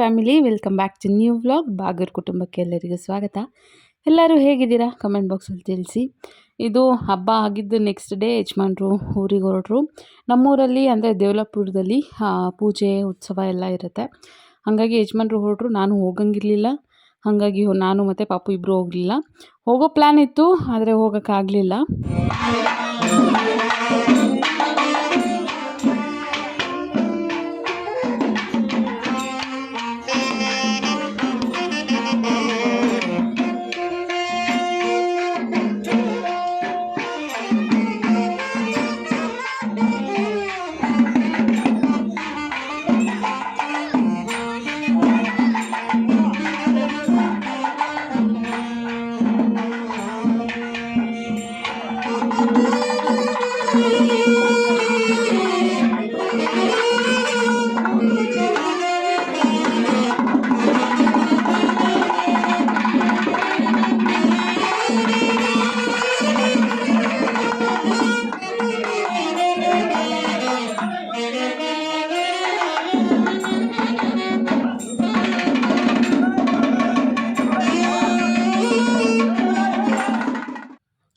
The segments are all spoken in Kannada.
Family, welcome back to new vlog. Bagar ಕುಟುಂಬಕ್ಕೆ ಎಲ್ಲರಿಗೂ ಸ್ವಾಗತ. ಎಲ್ಲರೂ ಹೇಗಿದ್ದೀರಾ? ಕಮೆಂಟ್ ಬಾಕ್ಸಲ್ಲಿ ತಿಳಿಸಿ. ಇದು ಹಬ್ಬ ಆಗಿದ್ದು ನೆಕ್ಸ್ಟ್ ಡೇ ಯಜಮಾನ್ರು, ಊರಿಗೆ ಹೊರಟರು. ನಮ್ಮೂರಲ್ಲಿ ಅಂದರೆ ದೇವಲಾಪುರದಲ್ಲಿ ಪೂಜೆ, ಉತ್ಸವ ಎಲ್ಲ ಇರುತ್ತೆ. ಹಾಗಾಗಿ ಯಜಮಾನ್ರು ಹೊರಟರು, ನಾನು ಹೋಗಂಗಿರಲಿಲ್ಲ. ಹಾಗಾಗಿ ನಾನು ಮತ್ತು ಪಾಪು ಇಬ್ಬರು ಹೋಗಲಿಲ್ಲ. ಹೋಗೋ ಪ್ಲ್ಯಾನ್ ಇತ್ತು, ಆದರೆ ಹೋಗೋಕ್ಕಾಗಲಿಲ್ಲ.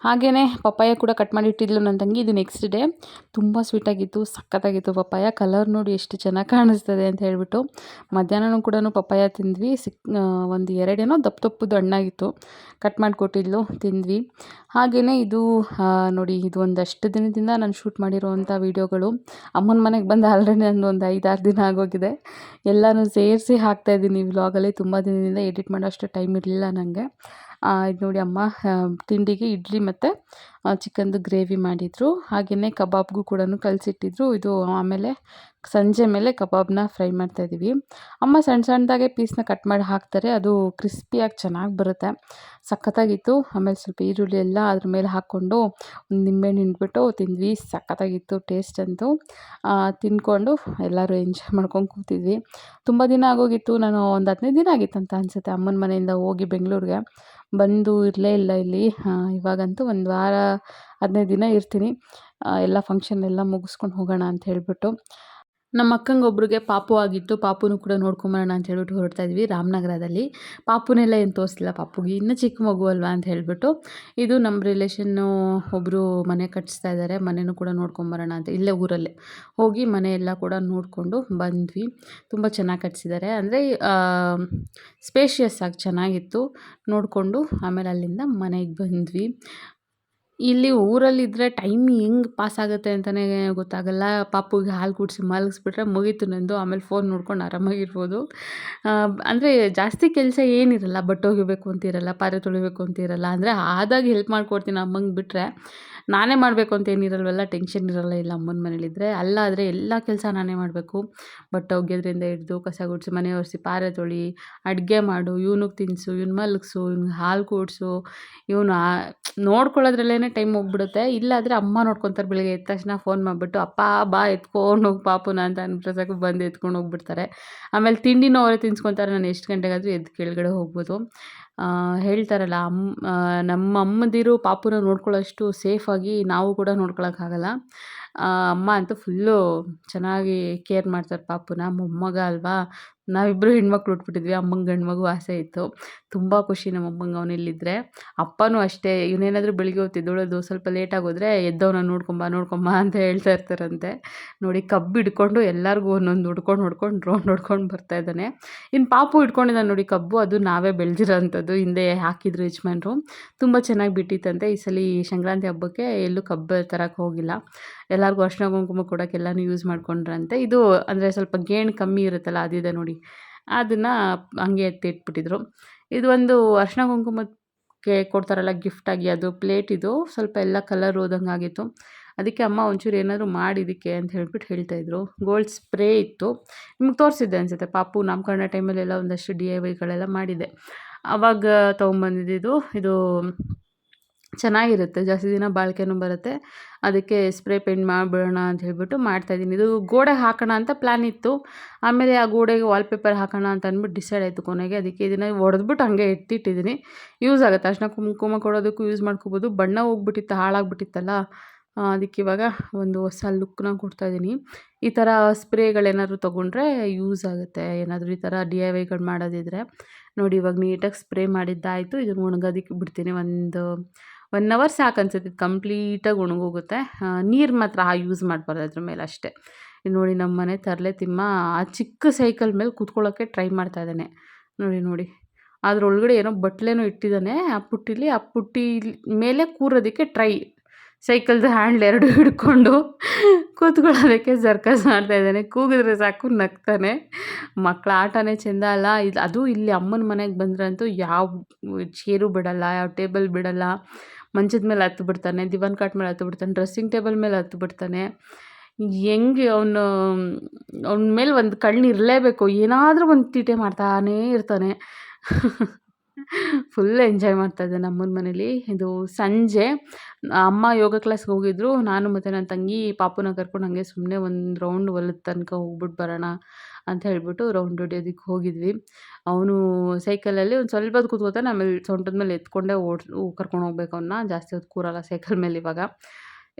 ಹಾಗೆಯೇ ಪಪ್ಪಾಯ ಕೂಡ ಕಟ್ ಮಾಡಿ ಇಟ್ಟಿದ್ಲು ನನ್ನ ತಂಗಿ. ಇದು ನೆಕ್ಸ್ಟ್ ಡೇ ತುಂಬ ಸ್ವೀಟಾಗಿತ್ತು ಸಖತ್ತಾಗಿತ್ತು ಪಪ್ಪಾಯ. ಕಲರ್ ನೋಡಿ ಎಷ್ಟು ಚೆನ್ನಾಗಿ ಕಾಣಿಸ್ತದೆ ಅಂತ ಹೇಳ್ಬಿಟ್ಟು ಮಧ್ಯಾಹ್ನನೂ ಕೂಡ ಪಪ್ಪಾಯ ತಿಂದ್ವಿ. ಸಿಕ್ ಒಂದು ಎರಡೇನೋ ದಪ್ಪ ದಪ್ಪದ್ದು ಹಣ್ಣಾಗಿತ್ತು ಕಟ್ ಮಾಡಿ ಕೊಟ್ಟಿದ್ಲು, ತಿಂದ್ವಿ. ಹಾಗೆಯೇ ಇದು ನೋಡಿ ಇದು ಒಂದಷ್ಟು ದಿನದಿಂದ ನಾನು ಶೂಟ್ ಮಾಡಿರುವಂಥ ವೀಡಿಯೋಗಳು ಅಮ್ಮನ ಮನೆಗೆ ಬಂದು ಆಲ್ರೆಡಿ ನನ್ನ ಒಂದು ಐದಾರು ದಿನ ಆಗೋಗಿದೆ. ಎಲ್ಲನೂ ಸೇರಿಸಿ ಹಾಕ್ತಾಯಿದ್ದೀನಿ ವ್ಲಾಗಲ್ಲಿ ತುಂಬ ದಿನದಿಂದ ಎಡಿಟ್ ಮಾಡೋ ಅಷ್ಟು ಟೈಮ್ ಇರಲಿಲ್ಲ ನನಗೆ ಇದು ನೋಡಿ ಅಮ್ಮ ತಿಂಡಿಗೆ ಇಡ್ಲಿ ಮತ್ತು ಚಿಕನ್ದು ಗ್ರೇವಿ ಮಾಡಿದರು. ಹಾಗೆಯೇ ಕಬಾಬ್ಗೂ ಕೂಡ ಕಲಸಿಟ್ಟಿದ್ರು. ಇದು ಆಮೇಲೆ ಸಂಜೆ ಮೇಲೆ ಕಬಾಬ್ನ ಫ್ರೈ ಮಾಡ್ತಾಯಿದ್ದೀವಿ. ಅಮ್ಮ ಸಣ್ಣ ಸಣ್ಣದಾಗೆ ಪೀಸ್ನ ಕಟ್ ಮಾಡಿ ಹಾಕ್ತಾರೆ. ಅದು ಕ್ರಿಸ್ಪಿಯಾಗಿ ಚೆನ್ನಾಗಿ ಬರುತ್ತೆ. ಸಖತ್ತಾಗಿತ್ತು. ಆಮೇಲೆ ಸ್ವಲ್ಪ ಈರುಳ್ಳಿ ಎಲ್ಲ ಅದ್ರ ಮೇಲೆ ಹಾಕ್ಕೊಂಡು ಒಂದು ನಿಂಬೆಹಣ್ಣು ಹಿಂಡ್ಬಿಟ್ಟು ತಿಂದ್ವಿ. ಸಖತ್ತಾಗಿತ್ತು ಟೇಸ್ಟ್ ಅಂತೂ. ತಿಂದ್ಕೊಂಡು ಎಲ್ಲರೂ ಎಂಜಾಯ್ ಮಾಡ್ಕೊಂಡು ಕೂತಿದ್ವಿ. ತುಂಬ ದಿನ ಆಗೋಗಿತ್ತು. ನಾನು ಒಂದು ಹದಿನೈದು ದಿನ ಆಗಿತ್ತು ಅಂತ ಅನಿಸುತ್ತೆ. ಅಮ್ಮನ ಮನೆಯಿಂದ ಹೋಗಿ ಬೆಂಗಳೂರಿಗೆ. ಬಂದು ಇರಲೇ ಇಲ್ಲ ಇಲ್ಲಿ. ಇವಾಗಂತೂ ಒಂದು ವಾರ ಹದಿನೈದು ದಿನ ಇರ್ತೀನಿ. ಎಲ್ಲ ಫಂಕ್ಷನ್ ಎಲ್ಲ ಮುಗಿಸ್ಕೊಂಡು ಹೋಗೋಣ ಅಂತ ಹೇಳಿಬಿಟ್ಟು. ನಮ್ಮ ಅಕ್ಕಂಗೊಬ್ರಿಗೆ ಪಾಪು ಆಗಿತ್ತು. ಪಾಪುನೂ ಕೂಡ ನೋಡ್ಕೊಂಬರೋಣ ಅಂತ ಹೇಳ್ಬಿಟ್ಟು ಹೊರಡ್ತಾ ಇದ್ವಿ ರಾಮನಗರದಲ್ಲಿ. ಪಾಪುನೆಲ್ಲ ಏನು ತೋರಿಸ್ತಿಲ್ಲ ಪಾಪುಗೆ. ಇನ್ನೂ ಚಿಕ್ಕ ಮಗು ಅಲ್ವಾ ಅಂತ ಹೇಳಿಬಿಟ್ಟು. ಇದು ನಮ್ಮ ರಿಲೇಷನ್ನು ಒಬ್ಬರು ಮನೆ ಕಟ್ಟಿಸ್ತಾ ಇದ್ದಾರೆ. ಮನೆಯೂ ಕೂಡ ನೋಡ್ಕೊಂಬರೋಣ ಅಂತ ಇಲ್ಲೇ ಊರಲ್ಲೇ. ಹೋಗಿ ಮನೆ ಎಲ್ಲ ಕೂಡ ನೋಡಿಕೊಂಡು ಬಂದ್ವಿ. ತುಂಬ ಚೆನ್ನಾಗಿ ಕಟ್ಟಿಸಿದ್ದಾರೆ. ಅಂದರೆ ಸ್ಪೇಷಿಯಸ್ ಆಗಿ ಚೆನ್ನಾಗಿತ್ತು. ನೋಡಿಕೊಂಡು ಆಮೇಲೆ ಅಲ್ಲಿಂದ ಮನೆಗೆ ಬಂದ್ವಿ. ಇಲ್ಲಿ ಊರಲ್ಲಿದ್ದರೆ ಟೈಮ್ ಹೆಂಗೆ ಪಾಸ್ ಆಗುತ್ತೆ ಅಂತಲೇ ಗೊತ್ತಾಗಲ್ಲ. ಪಾಪುಗೆ ಹಾಲು ಕುಡಿಸಿ ಮಲಗಿಸ್ಬಿಟ್ರೆ ಮುಗೀತು ನಂದು, ಆಮೇಲೆ ಫೋನ್ ನೋಡ್ಕೊಂಡು ಆರಾಮಾಗಿರ್ಬೋದು. ಅಂದರೆ ಜಾಸ್ತಿ ಕೆಲಸ ಏನಿರಲ್ಲ, ಬಟ್ಟೆ ಒಗಿಬೇಕು ಅಂತಿರಲ್ಲ, ಪಾತ್ರೆ ತೊಳಿಬೇಕು ಅಂತಿರಲ್ಲ, ಅಂದರೆ ಆದಾಗ ಹೆಲ್ಪ್ ಮಾಡ್ಕೊಡ್ತೀನಿ ಅಮ್ಮಂಗೆ ಬಿಟ್ಟರೆ ನಾನೇ ಮಾಡಬೇಕು ಅಂತ ಏನಿರಲ್ವಲ್ಲ ಟೆನ್ಷನ್ ಇರಲ್ಲ. ಇಲ್ಲ, ಅಮ್ಮನ ಮನೇಲಿದ್ದರೆ ಅಲ್ಲಾದರೆ ಎಲ್ಲ ಕೆಲಸ ನಾನೇ ಮಾಡಬೇಕು. ಬಟ್ಟೆ ಒಗೆಯೋದ್ರಿಂದ ಹಿಡ್ದು ಕಸ ಗುಡಿಸಿ, ಮನೆ ಒರೆಸಿ ಪಾರೆ ತೊಳಿ, ಅಡುಗೆ ಮಾಡು, ಇವನಿಗೆ ತಿನ್ನಿಸು ಇವ್ನ ಮಲಗಿಸು ಇವ್ನಿಗೆ ಹಾಲು ಕೂಡಿಸು, ಇವನು ನೋಡ್ಕೊಳ್ಳೋದ್ರಲ್ಲೇ ಟೈಮ್ ಹೋಗ್ಬಿಡುತ್ತೆ. ಇಲ್ಲಾದರೆ ಅಮ್ಮ ನೋಡ್ಕೊತಾರೆ ಬೆಳಿಗ್ಗೆ ಎದ್ದ ತಕ್ಷಣ ಫೋನ್ ಮಾಡಿಬಿಟ್ಟು, ಅಪ್ಪ, ಬಾ, ಎತ್ಕೊಂಡು ಹೋಗಿ ಪಾಪುನ ಅಂತ ಅನ್ಬಿಟ್ಟು ಬಂದು ಎತ್ಕೊಂಡು ಹೋಗ್ಬಿಡ್ತಾರೆ. ಆಮೇಲೆ ತಿಂಡಿನೂ ಅವರೇ ತಿನ್ಸ್ಕೊತಾರೆ. ನಾನು ಎಷ್ಟು ಗಂಟೆಗಾದರೂ ಎದ್ದು ಕೆಳಗಡೆ ಹೋಗ್ಬೋದು. ಹೇಳ್ತಾರಲ್ಲ ಅಮ್ಮ ನಮ್ಮ ಅಮ್ಮಂದಿರು ಪಾಪುನ ನೋಡ್ಕೊಳ್ಳೋಷ್ಟು ಸೇಫಾಗಿ ನಾವು ಕೂಡ ನೋಡ್ಕೊಳಕ್ಕಾಗಲ್ಲ. ಅಮ್ಮ ಅಂತೂ ಫುಲ್ಲು ಚೆನ್ನಾಗಿ ಕೇರ್ ಮಾಡ್ತಾರೆ ಪಾಪುನ, ಮೊಮ್ಮಗ ಅಲ್ವಾ? ನಾವಿಬ್ಬರು ಹೆಣ್ಮಕ್ಳು ಉಟ್ಬಿಟ್ಟಿದ್ವಿ ಅಮ್ಮಂಗೆ ಗಂಡು ಆಸೆ ಇತ್ತು. ತುಂಬ ಖುಷಿ ನಮ್ಮ ಅಮ್ಮಂಗೆ ಅವನಿಲ್ಲಿದ್ದರೆ ಅಪ್ಪನೂ ಅಷ್ಟೇ, ಇವನೇನಾದರೂ ಬೆಳಿಗ್ಗೆ ಹೊತ್ತು ಅದು ಸ್ವಲ್ಪ ಲೇಟಾಗೋದ್ರೆ ಎದ್ದವನ ನೋಡ್ಕೊಂಬ ನೋಡ್ಕೊಂಬ ಅಂತ ಹೇಳ್ತಾ ಇರ್ತಾರಂತೆ. ನೋಡಿ, ಕಬ್ಬು ಹಿಡ್ಕೊಂಡು ಎಲ್ಲರಿಗೂ ಒಂದೊಂದು ಹುಡ್ಕೊಂಡು ಹುಡ್ಕೊಂಡು ಡ್ರೋನ್ ಹೊಡ್ಕೊಂಡು ಬರ್ತಾ ಇದ್ದಾನೆ. ಇನ್ನು ಪಾಪು ಹಿಡ್ಕೊಂಡಿದ್ದಾನೆ ನೋಡಿ ಕಬ್ಬು, ಅದು ನಾವೇ ಬೆಳೆದಿರೋ ಅಂಥದ್ದು ಹಿಂದೆ ಹಾಕಿದ್ರು ಯಜಮಾನ್ರು. ತುಂಬ ಚೆನ್ನಾಗಿ ಬಿಟ್ಟಿತ್ತಂತೆ. ಈ ಸಲ ಸಂಕ್ರಾಂತಿ ಹಬ್ಬಕ್ಕೆ ಎಲ್ಲೂ ಕಬ್ಬು ತರಕ್ಕೆ ಹೋಗಿಲ್ಲ. ಎಲ್ಲರಿಗೂ ಅರ್ಶಿನ ಕುಂಕುಮ ಕೊಡೋಕ್ಕೆಲ್ಲನೂ ಯೂಸ್ ಮಾಡ್ಕೊಂಡ್ರಂತೆ. ಇದು ಅಂದರೆ ಸ್ವಲ್ಪ ಗೇಣು ಕಮ್ಮಿ ಇರುತ್ತಲ್ಲ, ಅದಿದೆ ನೋಡಿ. ಅದನ್ನು ಹಂಗೆ ಎತ್ತಿಟ್ಬಿಟ್ಟಿದ್ರು. ಇದು ಒಂದು ಅರ್ಶಿನ ಕುಂಕುಮಕ್ಕೆ ಕೊಡ್ತಾರಲ್ಲ ಗಿಫ್ಟಾಗಿ ಅದು ಪ್ಲೇಟ್ ಇದು. ಸ್ವಲ್ಪ ಎಲ್ಲ ಕಲರ್ ಹೋದಂಗೆ ಆಗಿತ್ತು. ಅದಕ್ಕೆ ಅಮ್ಮ ಒಂಚೂರು ಏನಾದರೂ ಮಾಡಿದ್ದಕ್ಕೆ ಅಂತ ಹೇಳ್ಬಿಟ್ಟು ಹೇಳ್ತಾಯಿದ್ರು ಗೋಲ್ಡ್ ಸ್ಪ್ರೇ ಇತ್ತು. ನಿಮ್ಗೆ ತೋರಿಸಿದ್ದೆ ಅನಿಸುತ್ತೆ. ಪಾಪು ನಾಮಕರಣ ಟೈಮಲ್ಲೆಲ್ಲ ಒಂದಷ್ಟು ಡಿ ಐ ವೈಗಳೆಲ್ಲ ಮಾಡಿದೆ. ಆವಾಗ ತೊಗೊಂಬಂದಿದ್ದು ಇದು ಚೆನ್ನಾಗಿರುತ್ತೆ, ಜಾಸ್ತಿ ದಿನ ಬಾಳಿಕೆನೂ ಬರುತ್ತೆ. ಅದಕ್ಕೆ ಸ್ಪ್ರೇ ಪೇಂಟ್ ಮಾಡಿಬಿಡೋಣ ಅಂತ ಹೇಳ್ಬಿಟ್ಟು ಮಾಡ್ತಾಯಿದ್ದೀನಿ. ಇದು ಗೋಡೆಗೆ ಹಾಕೋಣ ಅಂತ ಪ್ಲ್ಯಾನ್ ಇತ್ತು. ಆಮೇಲೆ ಆ ಗೋಡೆಗೆ ವಾಲ್ಪೇಪರ್ ಹಾಕೋಣ ಅಂತ ಅಂದ್ಬಿಟ್ಟು ಡಿಸೈಡ್ ಆಯಿತು ಕೊನೆಗೆ. ಅದಕ್ಕೆ ಇದನ್ನು ಹೊಡೆದ್ಬಿಟ್ಟು ಹಂಗೆ ಎತ್ತಿಟ್ಟಿದ್ದೀನಿ ಯೂಸ್ ಆಗುತ್ತೆ. ಅಷ್ಟನ್ನ ಕುಂಕುಮ ಕೊಡೋದಕ್ಕೂ ಯೂಸ್ ಮಾಡ್ಕೋಬೋದು. ಬಣ್ಣ ಹೋಗ್ಬಿಟ್ಟಿತ್ತು, ಹಾಳಾಗ್ಬಿಟ್ಟಿತ್ತಲ್ಲ? ಅದಕ್ಕೆ ಇವಾಗ ಒಂದು ಹೊಸ ಲುಕ್ನ ಕೊಡ್ತಾಯಿದ್ದೀನಿ. ಈ ಥರ ಸ್ಪ್ರೇಗಳೇನಾದ್ರು ತೊಗೊಂಡ್ರೆ ಯೂಸ್ ಆಗುತ್ತೆ. ಏನಾದರೂ ಈ ಥರ ಡಿ ಐ ವೈಗಳು ಮಾಡೋದಿದ್ರೆ. ನೋಡಿ, ಇವಾಗ ನೀಟಾಗಿ ಸ್ಪ್ರೇ ಮಾಡಿದ್ದಾಯಿತು. ಇದನ್ನು ಒಣಗೋದಕ್ಕೆ ಬಿಡ್ತೀನಿ. ಒಂದು ಒನ್ ಅವರ್ ಸಾಕು ಅನ್ಸುತ್ತೆ, ಇದು ಕಂಪ್ಲೀಟಾಗಿ ಒಣಗೋಗುತ್ತೆ. ನೀರು ಮಾತ್ರ ಆ ಯೂಸ್ ಮಾಡಬಾರ್ದು ಅದ್ರ ಮೇಲೆ ಅಷ್ಟೇ. ನೋಡಿ ನಮ್ಮ ಮನೆ ತರಲೆ ತಿಮ್ಮ, ಆ ಚಿಕ್ಕ ಸೈಕಲ್ ಮೇಲೆ ಕೂತ್ಕೊಳ್ಳೋಕ್ಕೆ ಟ್ರೈ ಮಾಡ್ತಾ ಇದ್ದಾನೆ. ನೋಡಿ ನೋಡಿ. ಅದ್ರೊಳಗಡೆ ಏನೋ ಬಟ್ಲೇನೋ ಇಟ್ಟಿದ್ದಾನೆ, ಆ ಪುಟ್ಟಿಲಿ, ಆ ಪುಟ್ಟಿ ಮೇಲೆ ಕೂರೋದಕ್ಕೆ ಟ್ರೈ ಸೈಕಲ್ದು ಹ್ಯಾಂಡ್ಲ್ ಎರಡು ಹಿಡ್ಕೊಂಡು ಕೂತ್ಕೊಳ್ಳೋದಕ್ಕೆ ಸರ್ಕಸ್ ಮಾಡ್ತಾ ಇದ್ದಾನೆ. ಕೂಗಿದ್ರೆ ಸಾಕು, ನಗ್ತಾನೆ. ಮಕ್ಕಳ ಆಟನೇ ಚೆಂದ ಅಲ್ಲ. ಇದು, ಅದು ಇಲ್ಲಿ ಅಮ್ಮನ ಮನೆಗೆ ಬಂದ್ರಂತೂ ಯಾವ, ಚೇರು ಬಿಡಲ್ಲ, ಯಾವ ಟೇಬಲ್ ಬಿಡಲ್ಲ. ಮಂಚದ ಮೇಲೆ ಹತ್ತು ಬಿಡ್ತಾನೆ, ದಿವಾನ್ ಕಾಟ್ ಮೇಲೆ ಹತ್ತು ಬಿಡ್ತಾನೆ ಡ್ರೆಸ್ಸಿಂಗ್ ಟೇಬಲ್ ಮೇಲೆ ಹತ್ತು ಬಿಡ್ತಾನೆ. ಹೆಂಗೆ ಅವನು, ಅವನ ಮೇಲೆ ಒಂದು ಕಣ್ಣು ಇರಲೇಬೇಕು, ಏನಾದರೂ ಒಂದು ತೀಟೆ ಮಾಡ್ತಾನೇ ಇರ್ತಾನೆ. ಫುಲ್ ಎಂಜಾಯ್ ಮಾಡ್ತಾ ಇದ್ದೆ ನಮ್ಮನ ಮನೇಲಿ. ಇದು ಸಂಜೆ, ಅಮ್ಮ ಯೋಗ ಕ್ಲಾಸ್ಗೆ ಹೋಗಿದ್ರು. ನಾನು ಮತ್ತು ನನ್ನ ತಂಗಿ ಪಾಪುನ ಕರ್ಕೊಂಡು ಹಾಗೆ ಸುಮ್ಮನೆ ಒಂದು ರೌಂಡ್ ಹೊಲದ ತನಕ ಹೋಗ್ಬಿಟ್ಟು ಬರೋಣ ಅಂತ ಹೇಳಿಬಿಟ್ಟು ರೌಂಡ್ ಹೊಡಿಯೋದಕ್ಕೆ ಹೋಗಿದ್ವಿ. ಅವನು ಸೈಕಲಲ್ಲಿ ಒಂದು ಸ್ವಲ್ಪ ಹೊತ್ತು ಕೂತ್ಕೋತಾನೆ ಆಮೇಲೆ ಸೊಂಟದ ಮೇಲೆ ಎತ್ಕೊಂಡೇ ಓಡ್ಸ್ ಕರ್ಕೊಂಡು ಹೋಗ್ಬೇಕು ಅವನ್ನ ಜಾಸ್ತಿ ಹೊತ್ತು ಕೂರಲ್ಲ ಸೈಕಲ್ ಮೇಲೆ ಇವಾಗ.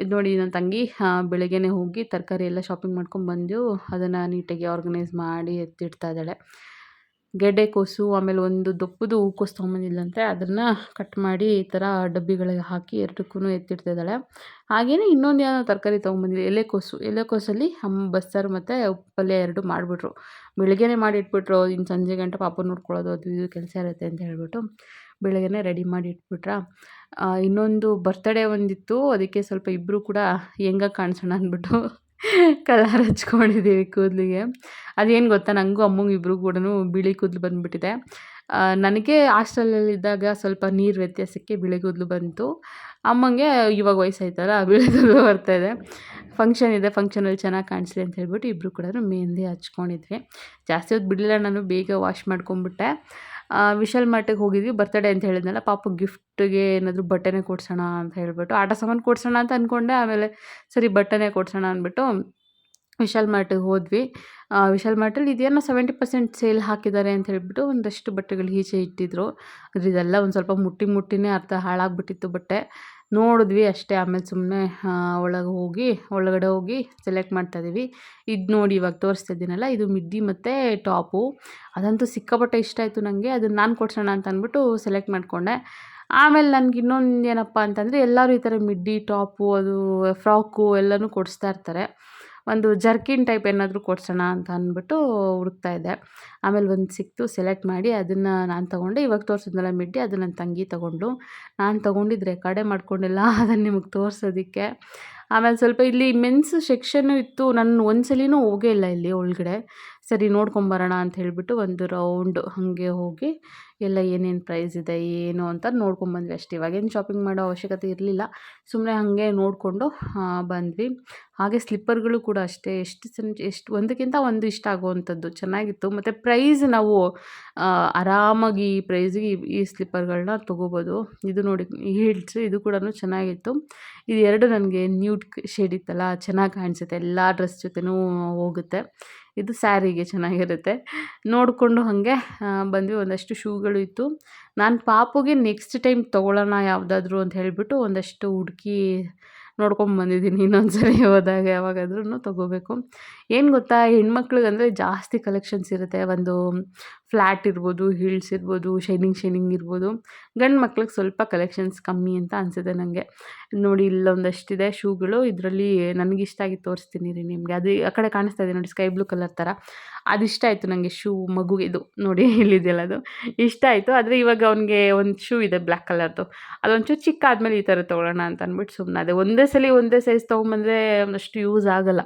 ಇದು ನೋಡಿ ನನ್ನ ತಂಗಿ ಬೆಳಗ್ಗೆನೇ ಹೋಗಿ ತರಕಾರಿ ಎಲ್ಲ ಶಾಪಿಂಗ್ ಮಾಡ್ಕೊಂಡು ಬಂದು ಅದನ್ನು ನೀಟಾಗಿ ಆರ್ಗನೈಸ್ ಮಾಡಿ ಎತ್ತಿಡ್ತಾ ಇದ್ದಾಳೆ. ಗೆಡ್ಡೆಕೋಸು ಆಮೇಲೆ ಒಂದು ದಪ್ಪದು ಹೂಕೋಸು ತೊಗೊಂಬಂದಿದ್ಲಂತೆ, ಅದನ್ನು ಕಟ್ ಮಾಡಿ ಈ ಥರ ಡಬ್ಬಿಗಳಿಗೆ ಹಾಕಿ ಎರಡಕ್ಕೂ ಎತ್ತಿಡ್ತಿದ್ದಾಳೆ. ಹಾಗೆಯೇ ಇನ್ನೊಂದು ಏನೋ ತರಕಾರಿ ತೊಗೊಂಬಂದಿದ್ದೆ ಎಲೆಕೋಸು ಎಲೆಕೋಸಲ್ಲಿ ಅಮ್ಮ ಬಸ್ಸಾರು ಮತ್ತು ಪಲ್ಯ ಎರಡು ಮಾಡಿಬಿಟ್ರು. ಬೆಳಗ್ಗೆನೇ ಮಾಡಿ ಇಟ್ಬಿಟ್ರು ಇನ್ನು ಸಂಜೆ ಗಂಟೆ ಪಾಪ ನೋಡ್ಕೊಳ್ಳೋದು ಅದು ಇದು ಕೆಲಸ ಇರುತ್ತೆ ಅಂತ ಹೇಳ್ಬಿಟ್ಟು ಬೆಳಗ್ಗೆನೇ ರೆಡಿ ಮಾಡಿ ಇಟ್ಬಿಟ್ರಾ. ಇನ್ನೊಂದು ಬರ್ತಡೇ ಒಂದಿತ್ತು, ಅದಕ್ಕೆ ಸ್ವಲ್ಪ ಇಬ್ಬರು ಕೂಡ ಹೆಂಗಾಗಿ ಕಾಣಿಸೋಣ ಅಂದ್ಬಿಟ್ಟು ಕಲರ್ ಹಚ್ಕೊಂಡಿದ್ದೀವಿ ಕೂದಲಿಗೆ. ಅದೇನು ಗೊತ್ತಾ? ನನಗೂ ಅಮ್ಮಂಗೆ ಇಬ್ಬರು ಕೂಡ ಬಿಳಿ ಕೂದಲು ಬಂದುಬಿಟ್ಟಿದೆ. ನನಗೆ ಹಾಸ್ಟೆಲಲ್ಲಿದ್ದಾಗ ಸ್ವಲ್ಪ ನೀರು ವ್ಯತ್ಯಾಸಕ್ಕೆ ಬಿಳಿ ಕೂದಲು ಬಂತು. ಅಮ್ಮಂಗೆ ಇವಾಗ ವಯಸ್ಸಾಯ್ತಲ್ಲ, ಬಿಳಿ ಕೂದಲು ಬರ್ತಾಯಿದೆ ಫಂಕ್ಷನ್ ಇದೆ ಫಂಕ್ಷನಲ್ಲಿ ಚೆನ್ನಾಗಿ ಕಾಣಿಸ್ಲಿ ಅಂತ ಹೇಳ್ಬಿಟ್ಟು ಇಬ್ಬರು ಕೂಡ ಮೆಹಂದಿ ಹಚ್ಕೊಂಡಿದ್ವಿ. ಜಾಸ್ತಿ ಹೊತ್ತು ಬಿಡಲಿಲ್ಲ ನಾನು, ಬೇಗ ವಾಶ್ ಮಾಡ್ಕೊಂಬಿಟ್ಟೆ ವಿಶಾಲ್ ಮಾರ್ಟಿಗೆ ಹೋಗಿದ್ವಿ ಬರ್ತ್ಡೇ ಅಂತ ಹೇಳಿದ್ನಲ್ಲ, ಪಾಪ ಗಿಫ್ಟಿಗೆ ಏನಾದರೂ ಬಟ್ಟೆನೇ ಕೊಡ್ಸೋಣ ಅಂತ ಹೇಳ್ಬಿಟ್ಟು, ಆಟ ಸಾಮಾನು ಕೊಡ್ಸೋಣ ಅಂತ ಅಂದ್ಕೊಂಡೆ ಆಮೇಲೆ ಸರಿ ಬಟ್ಟೆನೇ ಕೊಡ್ಸೋಣ ಅಂದ್ಬಿಟ್ಟು ವಿಶಾಲ್ ಮಾರ್ಟಿಗೆ ಹೋದ್ವಿ. ವಿಶಾಲ್ ಮಾರ್ಟಲ್ಲಿ ಇದೇನೋ ಸೆವೆಂಟಿ ಪರ್ಸೆಂಟ್ ಸೇಲ್ ಹಾಕಿದ್ದಾರೆ ಅಂತ ಹೇಳ್ಬಿಟ್ಟು ಒಂದಷ್ಟು ಬಟ್ಟೆಗಳು ಈಚೆ ಇಟ್ಟಿದ್ರು. ಆದರೆ ಇದೆಲ್ಲ ಒಂದು ಸ್ವಲ್ಪ ಮುಟ್ಟಿ ಮುಟ್ಟಿನೇ ಅರ್ಧ ಹಾಳಾಗ್ಬಿಟ್ಟಿತ್ತು ಬಟ್ಟೆ. ನೋಡಿದ್ವಿ ಅಷ್ಟೇ. ಆಮೇಲೆ ಸುಮ್ಮನೆ ಒಳಗೆ ಹೋಗಿ, ಒಳಗಡೆ ಹೋಗಿ ಸೆಲೆಕ್ಟ್ ಮಾಡ್ತಾಯಿದ್ದೀವಿ ಇದು ನೋಡಿ ಇವಾಗ ತೋರಿಸ್ತಾ ಇದ್ದೀನಲ್ಲ, ಇದು ಮಿಡ್ಡಿ ಮತ್ತು ಟಾಪು. ಅದಂತೂ ಸಿಕ್ಕಾಪಟ್ಟೆ ಇಷ್ಟ ಆಯಿತು ನನಗೆ ಅದನ್ನು ನಾನು ಕೊಡ್ಸೋಣ ಅಂತ ಅಂದ್ಬಿಟ್ಟು ಸೆಲೆಕ್ಟ್ ಮಾಡಿಕೊಂಡೆ. ಆಮೇಲೆ ನನಗೆ ಇನ್ನೊಂದು ಏನಪ್ಪ ಅಂತಂದರೆ ಎಲ್ಲರೂ ಈ ಥರ ಮಿಡ್ಡಿ ಟಾಪು, ಅದು, ಫ್ರಾಕು ಎಲ್ಲನೂ ಕೊಡಿಸ್ತಾ ಇರ್ತಾರೆ. ಒಂದು ಜರ್ಕಿನ್ ಟೈಪ್ ಏನಾದರೂ ಕೊಡ್ಸೋಣ ಅಂತ ಅಂದ್ಬಿಟ್ಟು ಹುಡುಕ್ತಾ ಇದ್ದೆ. ಆಮೇಲೆ ಒಂದು ಸಿಕ್ತು, ಸೆಲೆಕ್ಟ್ ಮಾಡಿ ಅದನ್ನು ನಾನು ತೊಗೊಂಡೆ. ಇವಾಗ ತೋರಿಸಿದ್ನಲ್ಲ ಮಿಡ್ಡಿ, ಅದು ನನ್ನ ತಂಗಿ ತೊಗೊಂಡು. ನಾನು ತೊಗೊಂಡಿದ್ರೆ ಕಡೆ ಮಾಡ್ಕೊಂಡಿಲ್ಲ ಅದನ್ನು ನಿಮಗೆ ತೋರಿಸೋದಕ್ಕೆ. ಆಮೇಲೆ ಸ್ವಲ್ಪ ಇಲ್ಲಿ ಮೆನ್ಸ್ ಸೆಕ್ಷನ್ನು ಇತ್ತು, ನಾನು ಒಂದು ಸಲಿನೂ ಹೋಗೇ ಇಲ್ಲ ಇಲ್ಲಿ ಒಳಗಡೆ. ಸರಿ ನೋಡ್ಕೊಂಬರೋಣ ಅಂತ ಹೇಳಿಬಿಟ್ಟು ಒಂದು ರೌಂಡ್ ಹಾಗೆ ಹೋಗಿ, ಎಲ್ಲ ಏನೇನು ಪ್ರೈಸ್ ಇದೆ, ಏನು ಅಂತ ನೋಡ್ಕೊಂಬಂದ್ವಿ ಅಷ್ಟೇ. ಇವಾಗೇನು ಶಾಪಿಂಗ್ ಮಾಡೋ ಅವಶ್ಯಕತೆ ಇರಲಿಲ್ಲ. ಸುಮ್ಮನೆ ಹಾಗೆ ನೋಡಿಕೊಂಡು ಬಂದ್ವಿ. ಹಾಗೆ ಸ್ಲಿಪ್ಪರ್ಗಳು ಕೂಡ ಅಷ್ಟೇ. ಎಷ್ಟು ಸಂಜೆ ಎಷ್ಟು, ಒಂದಕ್ಕಿಂತ ಒಂದು ಇಷ್ಟ ಆಗುವಂಥದ್ದು. ಚೆನ್ನಾಗಿತ್ತು. ಮತ್ತು ಪ್ರೈಸ್ ನಾವು ಆರಾಮಾಗಿ ಈ ಪ್ರೈಸ್ಗೆ ಈ ಸ್ಲಿಪ್ಪರ್ಗಳನ್ನ ತೊಗೋಬೋದು. ಇದು ನೋಡಿ ಹೀಲ್ಸ್ ಇದು ಕೂಡ ಚೆನ್ನಾಗಿತ್ತು. ಇದು ಎರಡು ನನಗೆ ನ್ಯೂಟ್ ಶೇಡ್ ಇತ್ತಲ್ಲ, ಚೆನ್ನಾಗಿ ಕಾಣಿಸುತ್ತೆ. ಎಲ್ಲ ಡ್ರೆಸ್ ಜೊತೆನೂ ಹೋಗುತ್ತೆ. ಇದು ಸ್ಯಾರಿಗೆ ಚೆನ್ನಾಗಿರುತ್ತೆ. ನೋಡಿಕೊಂಡು ಹಾಗೆ ಬಂದ್ವಿ. ಒಂದಷ್ಟು ಶೂಗಳು ಇತ್ತು. ನಾನು ಪಾಪುಗೆ ನೆಕ್ಸ್ಟ್ ಟೈಮ್ ತೊಗೊಳ್ಳೋಣ ಯಾವುದಾದ್ರೂ ಅಂತ ಹೇಳಿಬಿಟ್ಟು ಒಂದಷ್ಟು ಹುಡುಕಿ ನೋಡ್ಕೊಂಬಂದಿದ್ದೀನಿ ಇನ್ನೊಂದು ಸರಿ ಹೋದಾಗ ಯಾವಾಗಾದ್ರೂ ತೊಗೋಬೇಕು. ಏನು ಗೊತ್ತಾ, ಹೆಣ್ಮಕ್ಳಿಗಂದರೆ ಜಾಸ್ತಿ ಕಲೆಕ್ಷನ್ಸ್ ಇರುತ್ತೆ. ಒಂದು ಫ್ಲ್ಯಾಟ್ ಇರ್ಬೋದು, ಹೀಲ್ಸ್ ಇರ್ಬೋದು, ಶೈನಿಂಗ್ ಶೈನಿಂಗ್ ಇರ್ಬೋದು. ಗಂಡು ಮಕ್ಳಿಗೆ ಸ್ವಲ್ಪ ಕಲೆಕ್ಷನ್ಸ್ ಕಮ್ಮಿ ಅಂತ ಅನಿಸಿದೆ ನನಗೆ ನೋಡಿ, ಇಲ್ಲೊಂದಷ್ಟಿದೆ ಶೂಗಳು. ಇದರಲ್ಲಿ ನನಗಿಷ್ಟ ಆಗಿ ತೋರಿಸ್ತೀನಿ ರೀ ನಿಮಗೆ. ಅದು ಆ ಕಡೆ ಕಾಣಿಸ್ತಾ ಇದೆ ನೋಡಿ, ಸ್ಕೈ ಬ್ಲೂ ಕಲರ್ ಥರ ಅದು ಇಷ್ಟ ಆಯಿತು ನನಗೆ ಶೂ ಮಗುಗೆ ಇದು. ನೋಡಿ, ಇಲ್ಲಿದೆಯಲ್ಲ ಅದು. ಇಷ್ಟ ಆಯಿತು. ಆದರೆ ಇವಾಗ ಅವನಿಗೆ ಒಂದು ಶೂ ಇದೆ ಬ್ಲ್ಯಾಕ್ ಕಲರ್ದು. ಅದೊಂಚೂರು ಚಿಕ್ಕ ಆದಮೇಲೆ ಈ ಥರ ತೊಗೊಳ್ಳೋಣ ಅಂತ ಅಂದ್ಬಿಟ್ಟು ಸುಮ್ಮನೆ ಅದೇ. ಒಂದೇ ಸಲ ಒಂದೇ ಸೈಜ್ ತೊಗೊಂಬಂದರೆ ಅಷ್ಟು ಯೂಸ್ ಆಗೋಲ್ಲ.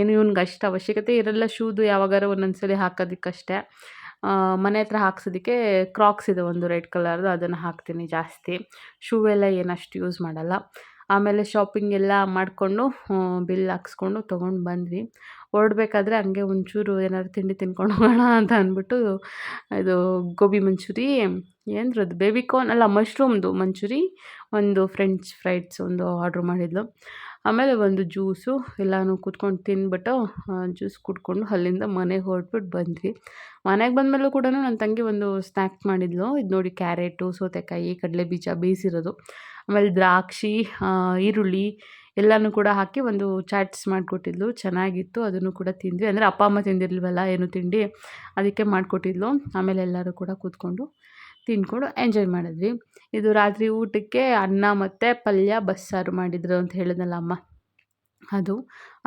ಏನು ಇವ್ನಿಗೆ ಅಷ್ಟು ಅವಶ್ಯಕತೆ ಇರಲ್ಲ ಶೂದು ಯಾವಾಗಾರ ಒಂದೊಂದು ಸಲ ಹಾಕೋದಕ್ಕಷ್ಟೇ. ಮನೆ ಹತ್ರ ಹಾಕ್ಸೋದಕ್ಕೆ ಕ್ರಾಕ್ಸ್ ಇದೆ ಒಂದು ರೆಡ್ ಕಲರ್ದು, ಅದನ್ನು ಹಾಕ್ತೀನಿ ಜಾಸ್ತಿ. ಶೂ ಎಲ್ಲ ಏನಷ್ಟು ಯೂಸ್ ಮಾಡಲ್ಲ. ಆಮೇಲೆ ಶಾಪಿಂಗ್ ಎಲ್ಲ ಮಾಡಿಕೊಂಡು ಬಿಲ್ ಹಾಕ್ಸ್ಕೊಂಡು ತೊಗೊಂಡು ಬಂದ್ವಿ. ಹೊರಡ್ಬೇಕಾದ್ರೆ ಹಂಗೆ ಒಂಚೂರು ಏನಾದ್ರು ತಿಂಡಿ ತಿನ್ಕೊಂಡು ಹೋಗೋಣ ಅಂತ ಅಂದ್ಬಿಟ್ಟು, ಇದು ಗೋಬಿ ಮಂಚೂರಿ ಏನ್ರದ್ದು ಬೇಬಿ ಕಾರ್ನ್ ಅಲ್ಲ ಮಶ್ರೂಮ್ದು ಮಂಚೂರಿ, ಒಂದು ಫ್ರೆಂಚ್ ಫ್ರೈಡ್ಸ್ ಒಂದು ಆರ್ಡ್ರ್ ಮಾಡಿದ್ಲು. ಆಮೇಲೆ ಒಂದು ಜ್ಯೂಸು ಎಲ್ಲನೂ ಕೂತ್ಕೊಂಡು ತಿಂದ್ಬಿಟ್ಟು ಜ್ಯೂಸ್ ಕುಡ್ಕೊಂಡು ಅಲ್ಲಿಂದ ಮನೆಗೆ ಹೊರಟ್ಬಿಟ್ಟು ಬಂದ್ವಿ. ಮನೆಗೆ ಬಂದಮೇಲೂ ಕೂಡ ನನ್ನ ತಂಗಿ ಒಂದು ಸ್ನ್ಯಾಕ್ಸ್ ಮಾಡಿದ್ಲು. ಇದು ನೋಡಿ ಕ್ಯಾರೆಟು, ಸೌತೆಕಾಯಿ ಕಡಲೆ ಬೀಜ ಬೇಯಿಸಿರೋದು. ಆಮೇಲೆ ದ್ರಾಕ್ಷಿ ಈರುಳ್ಳಿ ಎಲ್ಲನೂ ಕೂಡ ಹಾಕಿ ಒಂದು ಚಾಟ್ಸ್ ಮಾಡಿಕೊಟ್ಟಿದ್ಲು. ಚೆನ್ನಾಗಿತ್ತು, ಅದನ್ನು ಕೂಡ ತಿಂದ್ವಿ. ಅಂದರೆ ಅಪ್ಪ ಅಮ್ಮ ತಿಂದಿರಲಿಲ್ವಲ್ಲ ಏನು ತಿಂಡಿ? ಅದಕ್ಕೆ ಮಾಡಿಕೊಟ್ಟಿದ್ಲು. ಆಮೇಲೆ ಎಲ್ಲರೂ ಕೂಡ ಕೂತ್ಕೊಂಡು ತಿಂದ್ಕೊಂಡು ಎಂಜಾಯ್ ಮಾಡಿದ್ವಿ. ಇದು ರಾತ್ರಿ ಊಟಕ್ಕೆ ಅನ್ನ ಮತ್ತು ಪಲ್ಯ ಬಸ್ಸಾರು ಮಾಡಿದ್ರು ಅಂತ ಹೇಳಿದ್ನಲ್ಲ ಅಮ್ಮ. ಅದು,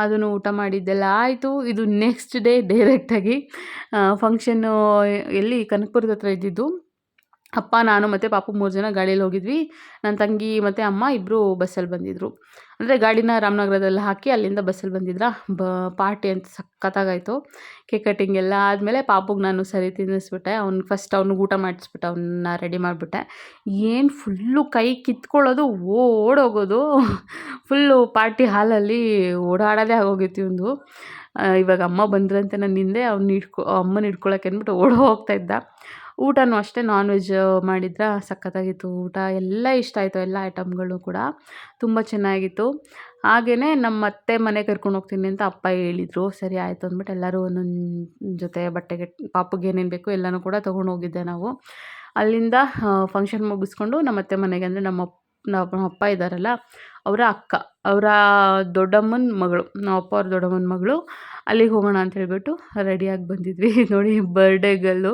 ಅದನ್ನು ಊಟ ಮಾಡಿದ್ದೆಲ್ಲ ಆಯಿತು. ಇದು ನೆಕ್ಸ್ಟ್ ಡೇ ಡೈರೆಕ್ಟಾಗಿ ಫಂಕ್ಷನ್ನು ಎಲ್ಲಿ ಕನಕಪುರದ ಹತ್ರ ಇದ್ದಿದ್ದು. ಅಪ್ಪ, ನಾನು ಮತ್ತು ಪಾಪು ಮೂರು ಜನ ಗಾಡೀಲಿ ಹೋಗಿದ್ವಿ. ನನ್ನ ತಂಗಿ ಮತ್ತು ಅಮ್ಮ ಇಬ್ಬರು ಬಸ್ಸಲ್ಲಿ ಬಂದಿದ್ದರು ಅಂದರೆ ಗಾಡಿನ ರಾಮನಗರದಲ್ಲಿ ಹಾಕಿ ಅಲ್ಲಿಂದ ಬಸ್ಸಲ್ಲಿ ಬಂದಿದ್ರ. ಬ, ಪಾರ್ಟಿ ಅಂತ ಸಖತ್ತಾಗಾಯಿತು. ಕೇಕ್ ಕಟ್ಟಿಂಗ್ ಎಲ್ಲ ಆದಮೇಲೆ ಪಾಪುಗೆ ನಾನು ಸರಿ ತಿನ್ನಿಸ್ಬಿಟ್ಟೆ. ಅವ್ನಿಗೆ ಫಸ್ಟ್ ಅವ್ನಿಗೆ ಊಟ ಮಾಡಿಸ್ಬಿಟ್ಟೆ ಅವನ್ನ ರೆಡಿ ಮಾಡಿಬಿಟ್ಟೆ. ಏನು ಫುಲ್ಲು ಕೈ ಕಿತ್ಕೊಳ್ಳೋದು, ಓಡೋಗೋದು. ಫುಲ್ಲು ಪಾರ್ಟಿ ಹಾಲಲ್ಲಿ ಓಡಾಡೋದೇ ಆಗೋಗಿತ್ತು ಒಂದು ಇವಾಗ ಅಮ್ಮ ಬಂದ್ರಂತೆ ನಾನು ಹಿಂದೆ ಅವ್ನು ಹಿಡ್ಕೊ, ಅಮ್ಮನ ಹಿಡ್ಕೊಳಕ್ಕೆ ಅಂದ್ಬಿಟ್ಟು ಓಡೋ ಹೋಗ್ತಾ ಇದ್ದ. ಊಟನೂ ಅಷ್ಟೇ ನಾನ್ ವೆಜ್ ಮಾಡಿದ್ರೆ ಸಖತ್ತಾಗಿತ್ತು ಊಟ. ಎಲ್ಲ ಇಷ್ಟ ಆಯಿತು, ಎಲ್ಲ ಐಟಮ್ಗಳು ಕೂಡ. ತುಂಬ ಚೆನ್ನಾಗಿತ್ತು. ಹಾಗೆಯೇ ನಮ್ಮ ಅತ್ತೆ ಮನೆ ಕರ್ಕೊಂಡು ಹೋಗ್ತೀನಿ ಅಂತ ಅಪ್ಪ ಹೇಳಿದರು. ಸರಿ ಆಯಿತು ಅಂದ್ಬಿಟ್ಟು ಎಲ್ಲರೂ ಒಂದೊಂದು ಜೊತೆ ಬಟ್ಟೆಗೆ, ಪಾಪಗೆ ಏನೇನು ಬೇಕು ಎಲ್ಲನೂ ಕೂಡ ತೊಗೊಂಡು ಹೋಗಿದ್ದೆ ನಾವು. ಅಲ್ಲಿಂದ ಫಂಕ್ಷನ್ ಮುಗಿಸ್ಕೊಂಡು ನಮ್ಮ ಅತ್ತೆ ಮನೆಗೆ ಅಂದರೆ ನಮ್ಮ ನಮ್ಮ ಅಪ್ಪ ಇದ್ದಾರಲ್ಲ, ಅವರ ಅಕ್ಕ, ಅವರ ದೊಡ್ಡಮ್ಮನ ಮಗಳು, ನಮ್ಮ ಅಪ್ಪ ಅವ್ರ ದೊಡ್ಡಮ್ಮನ ಮಗಳು. ಅಲ್ಲಿಗೆ ಹೋಗೋಣ ಅಂತ ಹೇಳ್ಬಿಟ್ಟು ರೆಡಿಯಾಗಿ ಬಂದಿದ್ವಿ. ನೋಡಿ ಬರ್ಡೇ ಗರ್ಲು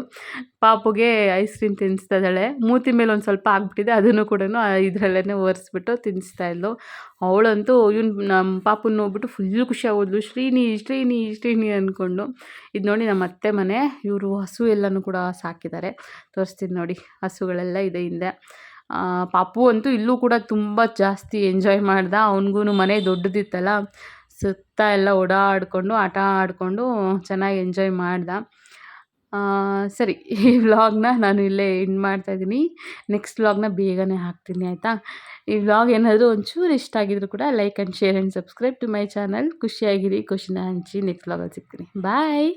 ಪಾಪುಗೆ ಐಸ್ ಕ್ರೀಮ್ ತಿನ್ನಿಸ್ತಾ ಇದ್ದಾಳೆ. ಮೂತಿ ಮೇಲೆ ಒಂದು ಸ್ವಲ್ಪ ಆಗ್ಬಿಟ್ಟಿದೆ. ಅದನ್ನು ಕೂಡ ಇದರಲ್ಲೇ ಒರೆಸ್ಬಿಟ್ಟು ತಿನ್ನಿಸ್ತಾ ಇದ್ಲು. ಅವಳಂತೂ ಇವ್ನು ನಮ್ಮ ಪಾಪುನ ನೋಡ್ಬಿಟ್ಟು ಫುಲ್ ಖುಷಿ ಆಗೋದ್ಲು ಶ್ರೀನಿ ಶ್ರೀನಿ ಶ್ರೀನಿ ಅಂದ್ಕೊಂಡು ಇದು ನೋಡಿ ನಮ್ಮ ಅತ್ತೆ ಮನೆ. ಇವರು ಹಸು ಎಲ್ಲನೂ ಕೂಡ ಸಾಕಿದ್ದಾರೆ. ತೋರಿಸ್ತೀನಿ ನೋಡಿ, ಹಸುಗಳೆಲ್ಲ ಇದೆ ಹಿಂದೆ. ಪಾಪು ಅಂತೂ ಇಲ್ಲೂ ಕೂಡ ತುಂಬ ಜಾಸ್ತಿ ಎಂಜಾಯ್ ಮಾಡ್ದ. ಅವನಿಗೂ ಮನೆ ದೊಡ್ಡದಿತ್ತಲ್ಲ. ಸುತ್ತ ಎಲ್ಲ ಓಡಾಡಿಕೊಂಡು, ಆಟ ಆಡಿಕೊಂಡು ಚೆನ್ನಾಗಿ ಎಂಜಾಯ್ ಮಾಡ್ದ. ಸರಿ, ಈ ವ್ಲಾಗ್ನ ನಾನು ಇಲ್ಲೇ ಎಂಡ್ ಮಾಡ್ತಾಯಿದ್ದೀನಿ ನೆಕ್ಸ್ಟ್ ವ್ಲಾಗ್ನ ಬೇಗನೆ ಹಾಕ್ತೀನಿ, ಆಯಿತಾ? ಈ ವ್ಲಾಗ್ ಏನಾದರೂ ಒಂಚೂರು ಇಷ್ಟ ಆಗಿದ್ರು ಕೂಡ like and share and subscribe to my channel ಖುಷಿಯಾಗಿರಿ, ಖುಷಿನ ಹಂಚಿ ನೆಕ್ಸ್ಟ್ ವ್ಲಾಗಲ್ಲಿ ಸಿಗ್ತೀನಿ. ಬಾಯ್